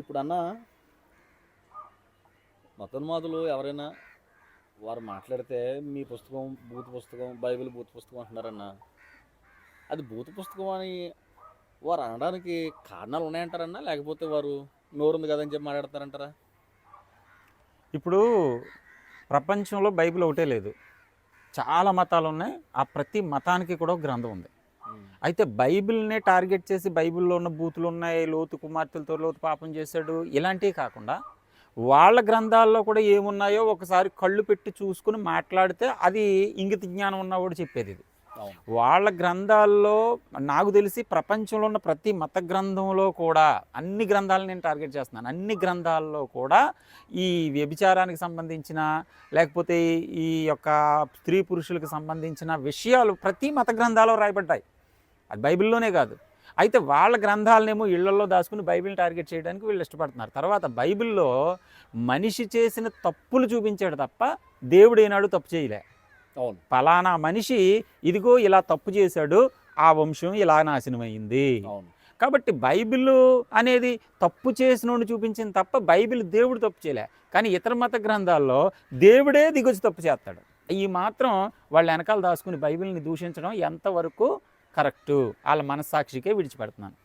ఇప్పుడు అన్న మతోన్మాదులు ఎవరైనా వారు మాట్లాడితే మీ పుస్తకం భూత పుస్తకం బైబిల్ భూత పుస్తకం అంటున్నారన్న అది భూత పుస్తకం అని వారు అనడానికి కారణాలు ఉన్నాయంటారన్నా లేకపోతే వారు నోరుంది కదని చెప్పి మాట్లాడతారంటారా ఇప్పుడు ప్రపంచంలో బైబిల్ ఒకటే లేదు. చాలా మతాలు ఉన్నాయి ఆ ప్రతి మతానికి కూడా గ్రంథం ఉంది. అయితే బైబిల్నే టార్గెట్ చేసి బైబిల్లో ఉన్న బూతులు ఉన్నాయి లోతు కుమార్తెలతో లోతు పాపం చేశాడు ఇలాంటివి కాకుండా వాళ్ళ గ్రంథాల్లో కూడా ఏమున్నాయో ఒకసారి కళ్ళు పెట్టి చూసుకుని మాట్లాడితే అది ఇంగిత జ్ఞానం ఉన్నవాడు చెప్పేది ఇది. వాళ్ళ గ్రంథాల్లో నాకు తెలిసి ప్రపంచంలో ఉన్న ప్రతి మత గ్రంథంలో కూడా అన్ని గ్రంథాలను నేను టార్గెట్ చేస్తున్నాను. అన్ని గ్రంథాల్లో కూడా ఈ వ్యభిచారానికి సంబంధించిన లేకపోతే ఈ యొక్క స్త్రీ పురుషులకు సంబంధించిన విషయాలు ప్రతి మత గ్రంథాల్లో రాయబడ్డాయి. అది బైబిల్లోనే కాదు. అయితే వాళ్ళ గ్రంథాలనేమో ఇళ్ళలో దాచుకుని బైబిల్ని టార్గెట్ చేయడానికి వీళ్ళు ఇష్టపడుతున్నారు. తర్వాత బైబిల్లో మనిషి చేసిన తప్పులు చూపించాడు తప్ప దేవుడు ఏనాడు తప్పు చేయలే. అవును. ఫలానా మనిషి ఇదిగో ఇలా తప్పు చేశాడు ఆ వంశం ఇలా నాశనమైంది. అవును. కాబట్టి బైబిల్ అనేది తప్పు చేసినోడు చూపించింది తప్ప బైబిల్ దేవుడు తప్పు చేయలే. కానీ ఇతర మత గ్రంథాల్లో దేవుడే దిగొచ్చి తప్పు చేస్తాడు. ఈ మాత్రం వాళ్ళ వెనకాల దాచుకుని బైబిల్ని దూషించడం ఎంతవరకు కరెక్టు వాళ్ళ మనస్సాక్షికే విడిచిపెడుతున్నాను.